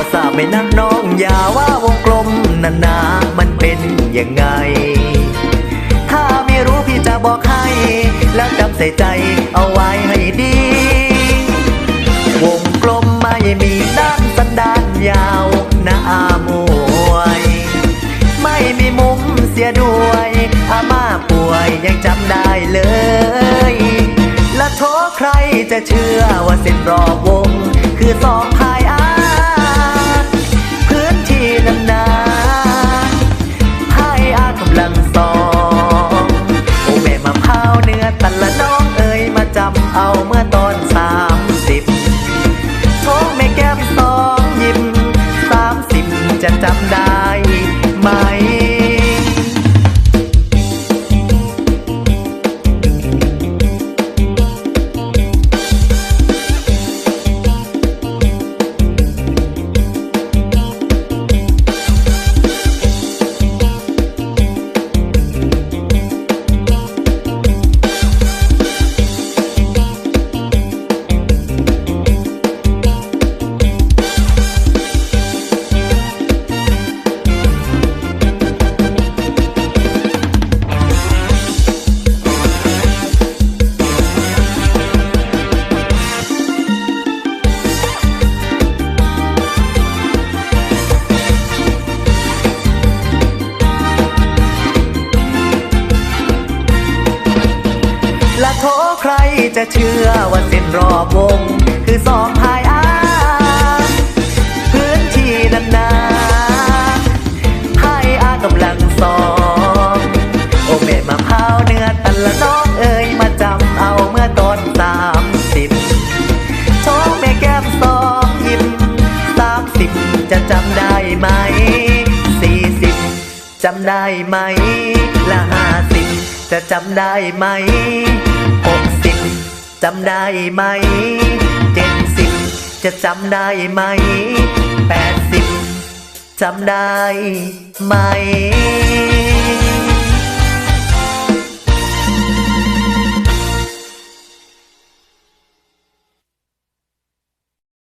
อทราบไม่นักน้อง อย่าว่าวงกลมนานามันเป็นยังไง ถ้าไม่รู้พี่จะบอกให้ แล้วจำใส่ใจเอาไว้ให้ดี วงกลมไม่มีด้านสันดานยาวหน้ามวย ไม่มีมุมเสียด้วยอาม่าป่วยยังจำได้เลย และโทษใครจะเชื่อว่าเส้นรอบวงคือสอง โทใครจะเชื่อว่าเส้นรอบวง คือสองพายอาพื้นที่นั้นนาพายอากำลังสองโอ้แม่มะพร้าวเนื้อตันละน้องเอ๋ยมาจำเอาเมื่อตอนสามสิบโชคแม่แก้มสองยิ้มสามสิบจะจำได้ไหมสี่สิบจำได้ไหมละห้าสิบจะจำได้ไหม จำได้ไหมเจ็ดสิบจะจำได้ไหมแปดสิบจำได้ไหม